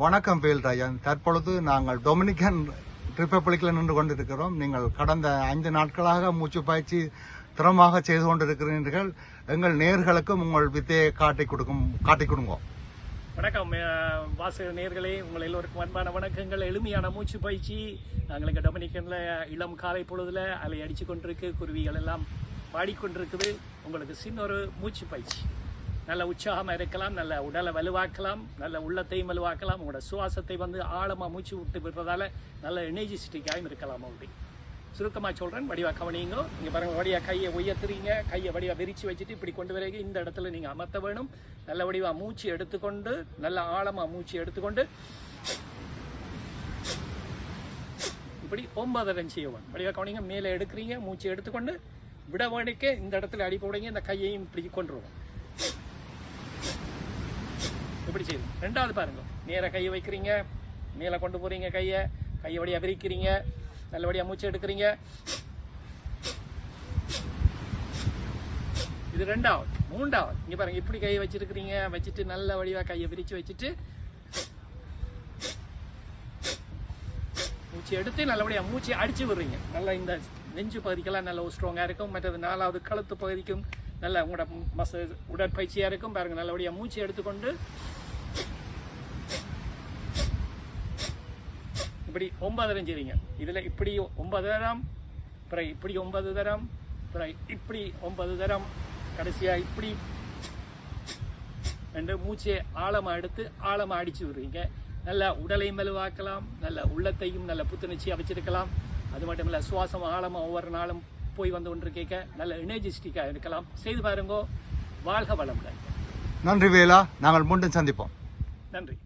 வணக்கம் வேல்ராஜன் தற்பொழுது நாங்கள் டொமினிக்கன் ரிப்பப்ளிக்கில் நின்று கொண்டிருக்கிறோம். நீங்கள் கடந்த ஐந்து நாட்களாக மூச்சு பயிற்சி திறமாக செய்து கொண்டிருக்கிறீர்கள். எங்கள் நேர்களுக்கும் உங்கள் வித்தையை காட்டி கொடுக்கும் காட்டி கொடுங்க. வணக்கம் வாசக நேர்களே. உங்கள் எல்லோருக்கும் அன்பான வணக்கங்கள். எளிமையான மூச்சு பயிற்சி. நாங்கள் இங்கே டொமினிக்கனில் இளம் காலை பொழுதுல அலை அடிச்சு கொண்டிருக்கு. குருவிகள் எல்லாம் பாடிக்கொண்டிருக்குது. உங்களுக்கு சின்ன ஒரு மூச்சு பயிற்சி. நல்ல உற்சாகமாக இருக்கலாம் நல்ல உடலை வலுவாக்கலாம் நல்ல உள்ளத்தையும் வலுவாக்கலாம் உங்களோட சுவாசத்தை வந்து ஆழமாக மூச்சு விட்டு விடுறதால நல்ல எனர்ஜிஸ்டிக்காகவும் இருக்கலாம் அப்படி சுருக்கமாக சொல்கிறேன் வடிவா கவனிங்க நீங்கள் பாருங்கள் வடியாக கையை உயர்த்துறீங்க கையை வடிவாக விரித்து வச்சுட்டு இப்படி கொண்டு வரீங்க இந்த இடத்துல நீங்கள் அமர்த்த வேணும். நல்ல வடிவாக மூச்சு எடுத்துக்கொண்டு நல்ல ஆழமாக மூச்சு எடுத்துக்கொண்டு இப்படி ஒன்பது ரன் செய்யணும் வடிவா கவனிங்க மேலே எடுக்கிறீங்க மூச்சு எடுத்துக்கொண்டு விட வேணிக்க இந்த இடத்துல அடி போடுங்க இந்த கையையும் இப்படி கொண்டுருவோம். இப்படி செய்யுது ரெண்டாவது பாருங்க. நேராக கையை வைக்கிறீங்க. மேலே கொண்டு போகிறீங்க கையை. கையை விரிக்கிறீங்க. நல்லபடியாக மூச்சு எடுக்கிறீங்க. இது ரெண்டாவது. மூன்றாவது. இங்கே பாருங்க இப்படி கையை வச்சிருக்கிறீங்க. வச்சுட்டு நல்ல வடிவாக கையை விரித்து வச்சுட்டு மூச்சு எடுத்து நல்லபடியாக மூச்சு அடிச்சு விடுறீங்க. நல்லா இந்த நெஞ்சு பகுதிக்கெல்லாம் நல்ல ஸ்ட்ராங்காக இருக்கும். மற்றது நாலாவது கழுத்து பகுதிக்கும் நல்ல உங்களோட மச உடற்பயிற்சியாக இருக்கும் பாருங்கள் நல்லபடியாக மூச்சு எடுத்துக்கொண்டு. இப்படி ஒன்பது தரம் செய்வீங்க இதில் இப்படி ஒன்பது தரம் பிறகு இப்படி ஒன்பது தரம் பிறகு இப்படி ஒன்பது தரம் கடைசியாக இப்படி. ரெண்டு மூச்சையை ஆழமாக எடுத்து ஆழமாக அடித்து விடுறீங்க. நல்ல உடலையும் மெலுவாக்கலாம் நல்ல உள்ளத்தையும் நல்ல புத்துணர்ச்சியாக வச்சிருக்கலாம் அது மட்டும் இல்லை சுவாசம் ஆழமாக ஒவ்வொரு நாளும் போய் வந்து கொண்டு கேட்க நல்ல எனர்ஜிஸ்டிக்கா இருக்கலாம். செய்து பாருங்க. வாழ்க வளமுடன். நன்றி வேலா. நாங்கள் மீண்டும் சந்திப்போம். நன்றி.